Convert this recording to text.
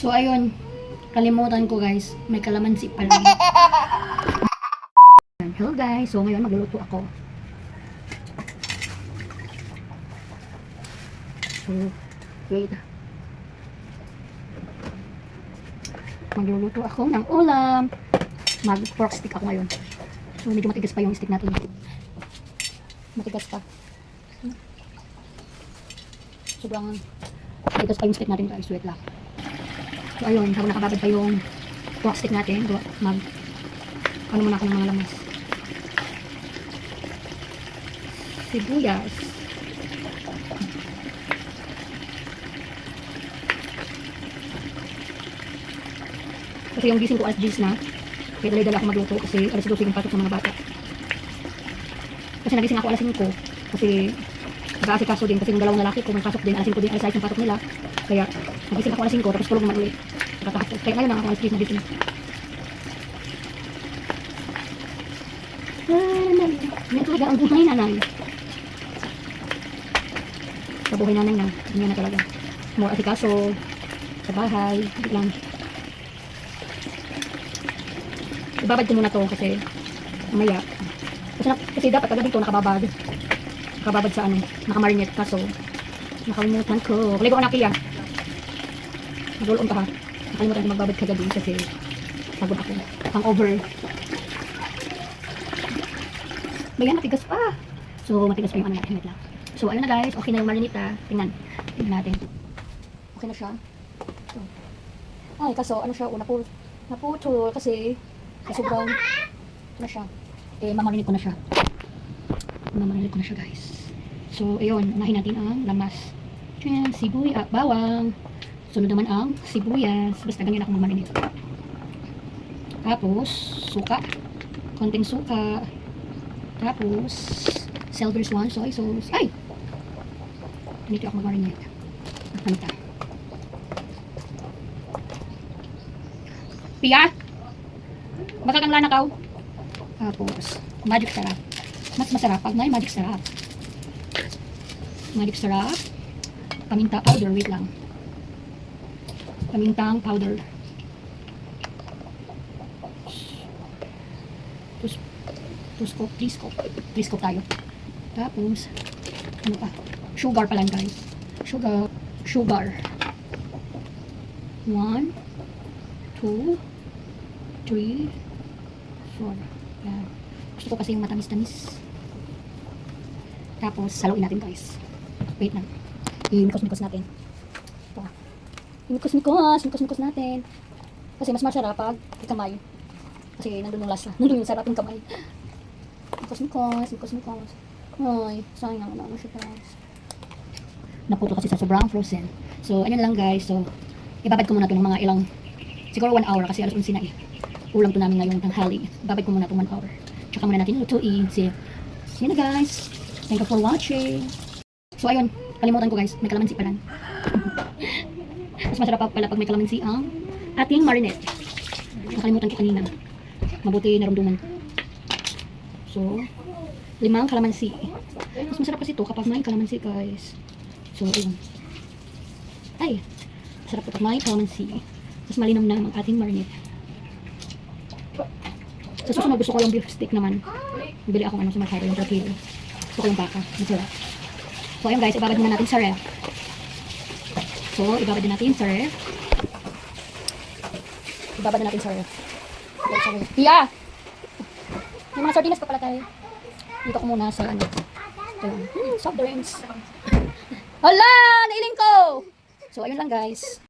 So, ayun. Kalimutan ko guys. May kalamansi pala. Hello guys. So, ngayon magluluto ako. So, wait. Magluluto ako ng ulam. Mag-pork stick ako ngayon. So, medyo matigas pa yung stick natin. Matigas pa. Sobrang matigas pa yung stick natin guys. Wait lang. So, ayun. Habang nakababad pa yung pork stick natin, mag ano muna ako ng mga lamas. Sibuyas. Kasi yung gising ko alas 10 na. Kaya dalay-dala ako magluto kasi alas 12 yung patok ng mga bata. Kasi nagising ako alas 5 kasi nag-aasikaso din kasi yung dalawang lalaki ko may pasok din alas 5 din alas 6 yung patok nila. Kaya nagising ako alas 5 tapos tulog naman ulit. Kaya ngayon lang alas 10 nagising. Ah, yan talaga ang buhay nanay. Sa buhay nanay na, ganyan na talaga. More asikaso, sa bahay, lang. Ibabad ko muna to kasi mamaya. Kasi, na, kasi dapat agad dito nakababad. Nakababad sa ano, nakamarinate kaso nakalimutan ko. Kaligo ka na kiya. Nagulong ka ha. Nakalimutan ko magbabad kagabi kasi pagod ako. Pang over. Bayan, matigas pa. So, matigas pa yung ano natin. Wait lang. So, ayun na guys. Okay na yung marinita. Tingnan. Tingnan natin. Okay na siya. So. Ay, kaso, ano siya? Una po, naputol kasi kasi sobrang, ano siya? Eh, mamarinate ko na siya. Mamarinate ko na siya guys. So, ayun. Unahin natin ang lamas. Ayan, sibuy, ah, bawang. Sunod naman ang sibuyas. Basta ganyan ako mamarinate. Tapos, suka. Konting suka. Tapos, silver swan soy sauce. Ay! Dito ako mag-marinate. Ano ta? Pia? Baka kang lanakaw? Tapos, magic sarap. Mas masarap pag may magic sarap. Magic sarap. Paminta powder. Wait lang. Pamintang powder. Tapos, two scoop, three scoop. Three scoop tayo. Tapos, ano pa? Sugar pa lang guys. Sugar. Sugar. One, two, three, four. Yan. Gusto ko kasi yung matamis-tamis. Tapos, saluin natin guys. Wait lang. I-mikos-mikos natin. Ito. I-mikos-mikos. Mikos-mikos natin. Kasi mas masarap pag kamay. Kasi nandun yung lasa. Nandun yung sarap yung kamay. Mikos-mikos. Mikos-mikos. Ay, sayang naman ano siya guys. Naputo kasi sa sobrang frozen. So, ayun lang guys. So, ibabad ko muna ito ng mga ilang, siguro 1 hour kasi alas 11 na eh. Ulam to namin ngayong tanghali. Ibabad ko muna ito 1 hour. Tsaka muna natin lutuin. See, yun na guys. Thank you for watching. So, ayun. Kalimutan ko guys. May kalamansi pa lang. Mas masarap pa pala pag may kalamansi ang ating marinade. Nakalimutan ko kanina. Mabuti naramdaman ko. So, limang kalamansi. Mas masarap kasi ito kapag may kalamansi guys. So, ayun. Ay, masarap kapag may kalamansi. Mas malinam na ang ating marinade. Sa susunod gusto ko yung beef stick naman. Bili ako ano sa Mercado yung kilo. Gusto ko yung baka. Masarap. So, ayun guys, ibabad muna natin sa ref. So, ibabad din natin ref. Ibabad na natin ref. Pia! May mga sardinas pa pala tayo. Dito ko muna sa ano. Hmm, soft drinks. Hala! Nailing ko! So, ayun lang guys.